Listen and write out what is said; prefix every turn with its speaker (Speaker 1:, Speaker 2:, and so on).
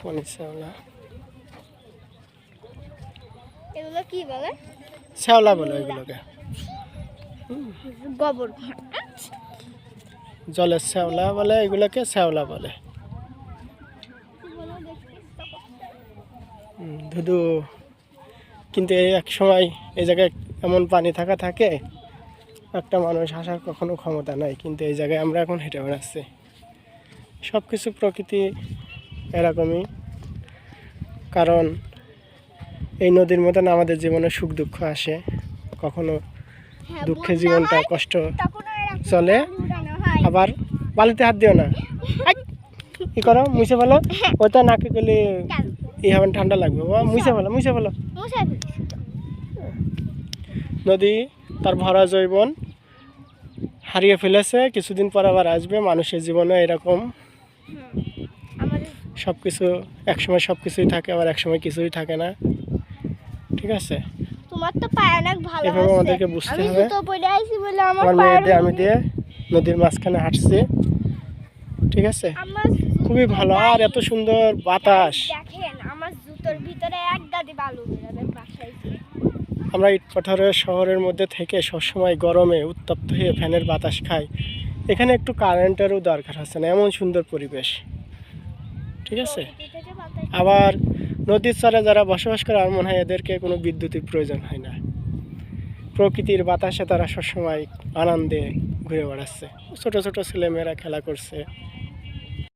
Speaker 1: শ্যাওলা
Speaker 2: এগুলো কি বলে?
Speaker 1: শ্যাওলা বলে
Speaker 2: গোবর
Speaker 1: জলের শ্যাওলা বলে এগুলোকে শ্যাওলা বলে। ধুধু। কিন্তু এই এক সময় এই জায়গায় এমন পানি থাকা থাকে একটা মানুষ আসার কখনো ক্ষমতা নাই। কিন্তু এই জায়গায় আমরা এখন হেঁটে বেড়াচ্ছি। সব কিছু প্রকৃতি এরকমই। কারণ এই নদীর মতন আমাদের জীবনে সুখ দুঃখ আসে। কখনো
Speaker 2: হ্যাঁ,
Speaker 1: দুঃখে জীবনটা কষ্ট চলে। আবার বালিতে হাত দিও না! কি করো? মুছে ফেলো। ওটা নাকে গেলে
Speaker 2: কেন?
Speaker 1: ই হবে ঠান্ডা লাগবে। বাবা মুছে ফেলো। মুছে ফেলো। নদী তার ভরা জৈবন হারিয়ে ফেলেছে। কিছুদিন পর আবার আসবে। মানুষের জীবনে এরকম। সব কিছু একসময় সব কিছুই থাকে আবার একসময় কিছুই থাকে না। ঠিক আছে?
Speaker 2: তোমার তো পায়ে অনেক ভালো
Speaker 1: এভাবে আমাদেরকে বুঝতে
Speaker 2: আমি
Speaker 1: হবে।
Speaker 2: জুতো আইছি বলে আমার
Speaker 1: মেয়ে দিয়ে আমি দিয়ে নদীর মাঝখানে হাঁটছি। ঠিক আছে? খুবই ভালো। আর এত সুন্দর বাতাস।
Speaker 2: দেখেন আমার জুতোর ভিতরে এক দাদি বালু
Speaker 1: আমরা ইট পাথরের শহরের মধ্যে থেকে সবসময় গরমে উত্তপ্ত হয়ে ফ্যানের বাতাস খাই। এখানে একটু কারেন্টেরও দরকার আছে না? এমন সুন্দর পরিবেশ। ঠিক আছে? আবার নদীর চরে যারা বসবাস করে, আমার মনে হয় এদেরকে কোনো বিদ্যুতের প্রয়োজন হয় না। প্রকৃতির বাতাসে তারা সবসময় আনন্দে ঘুরে বেড়াচ্ছে। ছোট ছোট ছেলেমেয়েরা খেলা করছে।